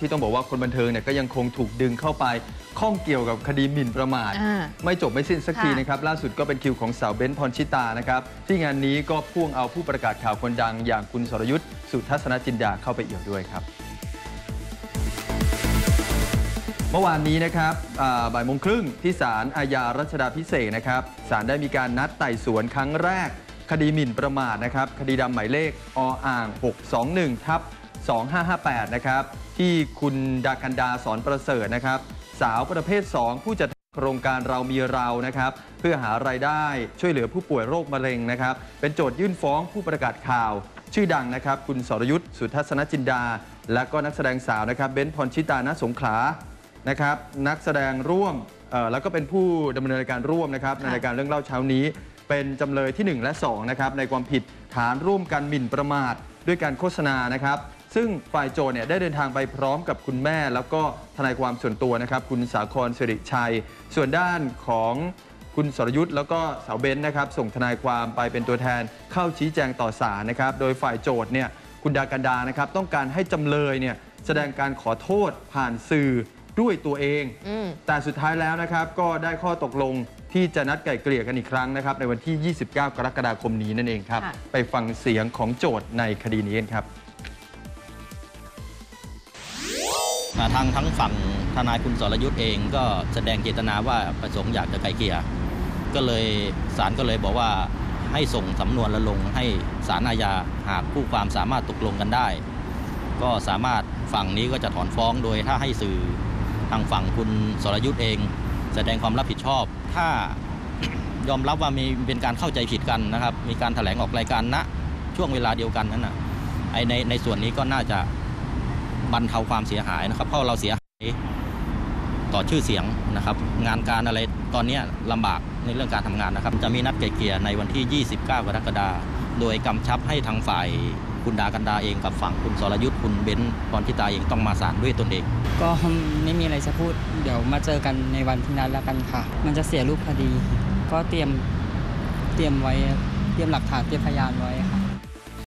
ที่ต้องบอกว่าคนบันเทิงเนี่ยก็ยังคงถูกดึงเข้าไปข้องเกี่ยวกับคดีหมิ่นประมาท อ่าไม่จบไม่สิ้นสักทีค่ะนะครับล่าสุดก็เป็นคิวของสาวเบ้นพรชิตานะครับที่งานนี้ก็พ่วงเอาผู้ประกาศข่าวคนดัง อย่างคุณสรยุทธ์สุทัศนจินดาเข้าไปเอี่ยวด้วยครับ เมื่อวานนี้นะครับอ่าบ่ายโมงครึ่งที่ศาลอาญารัชดาพิเศษกนะครับศาลได้มีการนัดไต่สวนครั้งแรก คดีหมิ่นประมาทนะครับ คดีดำหมายเลขออ่าง 621 ทับ 2558 นะครับ ที่คุณดากันดาสอนประเสริฐนะครับ สาวประเภท 2 ผู้จัดโครงการเรามีเรานะครับ เพื่อหารายได้ช่วยเหลือผู้ป่วยโรคมะเร็งนะครับ เป็นโจทยื่นฟ้องผู้ประกาศข่าว ชื่อดังนะครับ คุณสรยุทธ์สุทัศนจินดา และก็นักแสดงสาวนะครับเบ้นพรชิตาณสงขลานะครับ นักแสดงร่วมเอ่อแล้วก็เป็นผู้ดำเนินรายการร่วมนะครับในรายการเรื่องเล่าเช้านี้ เป็นจำเลยที่ 1 และ2นะครับในความผิดฐานร่วมกันหมิ่นประมาทด้วยการโฆษณานะครับ ซึ่งฝ่ายโจทย์เนี่ยได้เดินทางไปพร้อมกับคุณแม่ แล้วก็ทนายความส่วนตัวนะครับ คุณสาครสิริชัย ส่วนด้านของคุณสรยุทธ์แล้วก็สาวเบนซ์นะครับ ส่งทนายความไปเป็นตัวแทนเข้าชี้แจงต่อศาลนะครับ โดยฝ่ายโจทย์เนี่ยคุณดากันดานะครับ ต้องการให้จำเลยเนี่ยแสดงการขอโทษผ่านสื่อด้วยตัวเองอืมแต่สุดท้ายแล้วนะครับก็ได้ข้อตกลงที่จะนัดไกล่เกลี่ยกันอีกครั้งนะครับ ในวันที่ 29 กรกฎาคมนี้นั่นเองครับค่ะไปฟังเสียงของโจทย์ในคดีนี้กันครับ ทางทั้งฝั่งทนายคุณสรยุทธ์เองก็แสดงเจตนาว่าประสงค์อยากจะไกลเกลี่ยก็เลยศาลก็เลยบอกว่าให้ส่งสำนวนละลงให้ศาลอาญาหากผู้ความสามารถตกลงกันได้ ก็สามารถฝั่งนี้ก็จะถอนฟ้องโดยถ้าให้สื่อทางฝั่งคุณสรยุทธ์เอง แสดงความรับผิดชอบ ถ้ายอมรับว่ามีเป็นการเข้าใจผิดกันนะครับ มีการแถลงออกรายการณช่วงเวลาเดียวกันนั้นนะในในส่วนนี้ก็น่าจะ บรรเทาความเสียหายนะครับ เพราะเราเสียหายต่อชื่อเสียงนะครับ งานการอะไรตอนนี้ลำบากในเรื่องการทำงานนะครับ จะมีนัดไกลเกลี่ยในวันที่ 29 กรกฎาคมโดยกำชับให้ทางฝ่ายคุณดากันดาเองกับฝั่งคุณสรยุทธ์คุณเบนซ์พรทิตาเองต้องมาศาลด้วยตนเอง ก็ไม่มีอะไรจะพูด เดี๋ยวมาเจอกันในวันที่นัดแล้วกันค่ะ มันจะเสียรูปคดี ก็เตรียมเตรียมไว้เตรียมหลักฐานเตรียมพยานไว้ค่ะ